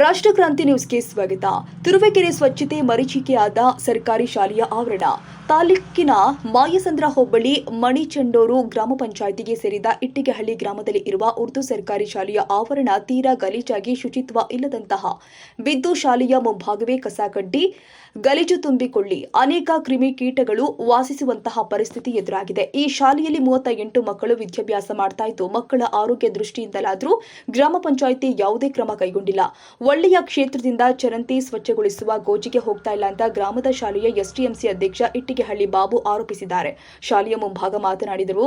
ರಾಷ್ಟ್ರಕ್ರಾಂತಿ ನ್ಯೂಸ್ಗೆ ಸ್ವಾಗತ. ತುರುವೇಕೆರೆ ಸ್ವಚ್ಛತೆ ಮರೀಚಿಕೆಯಾದ ಸರ್ಕಾರಿ ಶಾಲೆಯ ಆವರಣ. ತಾಲೂಕಿನ ಮಾಯಸಂದ್ರ ಹೋಬಳಿ ಮಣಿಚಂಡೂರು ಗ್ರಾಮ ಪಂಚಾಯಿತಿಗೆ ಸೇರಿದ ಇಟ್ಟಿಗೆಹಳ್ಳಿ ಗ್ರಾಮದಲ್ಲಿ ಇರುವ ಉರ್ದು ಸರ್ಕಾರಿ ಶಾಲೆಯ ಆವರಣ ತೀರಾ ಗಲೀಜಾಗಿ ಶುಚಿತ್ವ ಇಲ್ಲದಂತಹ. ಬಿದ್ದು ಶಾಲೆಯ ಮುಂಭಾಗವೇ ಕಸ ಕಡ್ಡಿ, ಗಲೀಜು ತುಂಬಿಕೊಳ್ಳಿ, ಅನೇಕ ಕ್ರಿಮಿಕೀಟಗಳು ವಾಸಿಸುವಂತಹ ಪರಿಸ್ಥಿತಿ ಎದುರಾಗಿದೆ. ಈ ಶಾಲೆಯಲ್ಲಿ ಮೂವತ್ತ ಎಂಟು ಮಕ್ಕಳು ವಿದ್ಯಾಭ್ಯಾಸ ಮಾಡ್ತಾ ಇದ್ದು, ಮಕ್ಕಳ ಆರೋಗ್ಯ ದೃಷ್ಟಿಯಿಂದಲಾದರೂ ಗ್ರಾಮ ಪಂಚಾಯಿತಿ ಯಾವುದೇ ಕ್ರಮ ಕೈಗೊಂಡಿಲ್ಲ. ಒಳ್ಳೆಯ ಕ್ಷೇತ್ರದಿಂದ ಚರಂತಿ ಸ್ವಚ್ಛಗೊಳಿಸುವ ಗೋಜಿಗೆ ಹೋಗ್ತಾ ಇಲ್ಲ ಅಂತ ಗ್ರಾಮದ ಶಾಲೆಯ ಎಸ್ಟಿಎಂಸಿ ಅಧ್ಯಕ್ಷ ಇಟ್ಟಿಗೆಹಳ್ಳಿ ಬಾಬು ಆರೋಪಿಸಿದ್ದಾರೆ. ಶಾಲೆಯ ಮುಂಭಾಗ ಮಾತನಾಡಿದರು,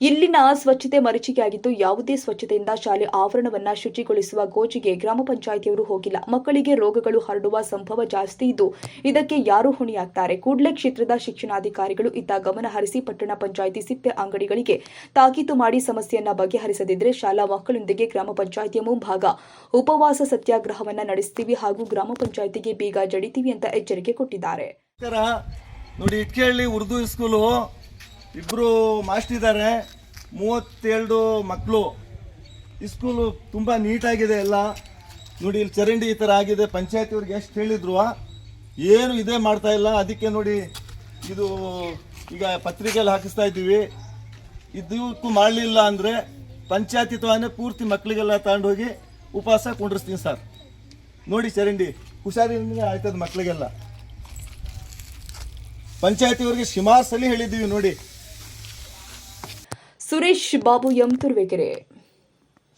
ಇಲ್ಲಿನ ಸ್ವಚ್ಛತೆ ಮರೀಚಿಕೆಯಾಗಿದ್ದು ಯಾವುದೇ ಸ್ವಚ್ಛತೆಯಿಂದ ಶಾಲೆ ಆವರಣವನ್ನ ಶುಚಿಗೊಳಿಸುವ ಗೋಜಿಗೆ ಗ್ರಾಮ ಪಂಚಾಯಿತಿಯವರು ಹೋಗಿಲ್ಲ. ಮಕ್ಕಳಿಗೆ ರೋಗಗಳು ಹರಡುವ ಸಂಭವ ಜಾಸ್ತಿ ಇದ್ದು ಇದಕ್ಕೆ ಯಾರು ಹೊಣೆಯಾಗ್ತಾರೆ? ಕೂಡಲೇ ಕ್ಷೇತ್ರದ ಶಿಕ್ಷಣಾಧಿಕಾರಿಗಳು ಇತ್ತ ಗಮನ ಹರಿಸಿ ಪಟ್ಟಣ ಪಂಚಾಯಿತಿ ಸಿಪ್ಪೆ ಅಂಗಡಿಗಳಿಗೆ ತಾಕೀತು ಮಾಡಿ ಸಮಸ್ಯೆಯನ್ನ ಬಗೆಹರಿಸದಿದ್ದರೆ ಶಾಲಾ ಮಕ್ಕಳೊಂದಿಗೆ ಗ್ರಾಮ ಪಂಚಾಯಿತಿಯ ಮುಂಭಾಗ. ಉಪವಾಸ ಸತ್ಯಾಗ್ರಹವನ್ನ ನಡೆಸ್ತೀವಿ ಹಾಗೂ ಗ್ರಾಮ ಪಂಚಾಯಿತಿಗೆ ಬೀಗ ಜಡಿತೀವಿ ಅಂತ ಎಚ್ಚರಿಕೆ ಕೊಟ್ಟಿದ್ದಾರೆ. ನೋಡಿ, ಇಟ್ಕೇಳಿ ಉರ್ದು ಸ್ಕೂಲು ಇಬ್ಬರು ಇದ್ದಾರೆ. ಮೂವತ್ತೇಳು ಮಕ್ಕಳು ಸ್ಕೂಲು ತುಂಬ ನೀಟಾಗಿದೆ ಎಲ್ಲ. ನೋಡಿ, ಇಲ್ಲಿ ಚರಂಡಿ ಈ ಥರ ಆಗಿದೆ. ಪಂಚಾಯತಿಯವ್ರಿಗೆ ಎಷ್ಟು ಹೇಳಿದ್ರು, ಏನು ಇದೇ ಮಾಡ್ತಾ ಇಲ್ಲ. ಅದಕ್ಕೆ ನೋಡಿ, ಇದು ಈಗ ಪತ್ರಿಕೆಯಲ್ಲಿ ಹಾಕಿಸ್ತಾ ಇದ್ದೀವಿ. ಇದಕ್ಕೂ ಮಾಡಲಿಲ್ಲ ಅಂದರೆ ಪಂಚಾಯತಿ ಪೂರ್ತಿ ಮಕ್ಕಳಿಗೆಲ್ಲ ತಗೊಂಡೋಗಿ ಉಪವಾಸ ಕುಂಡಿರ್ಸ್ತೀನಿ ಸರ್. ನೋಡಿ ಚರಂಡಿ ಹುಷಾರಿಂದ ಆಯ್ತದ ಮಕ್ಕಳಿಗೆಲ್ಲ ಪಂಚಾಯತಿಯವರಿಗೆ ಸುಮಾರು ಸಲ ಹೇಳಿದ್ದೀವಿ ನೋಡಿ. ಸುರೇಶ್ ಬಾಬು ಎಂ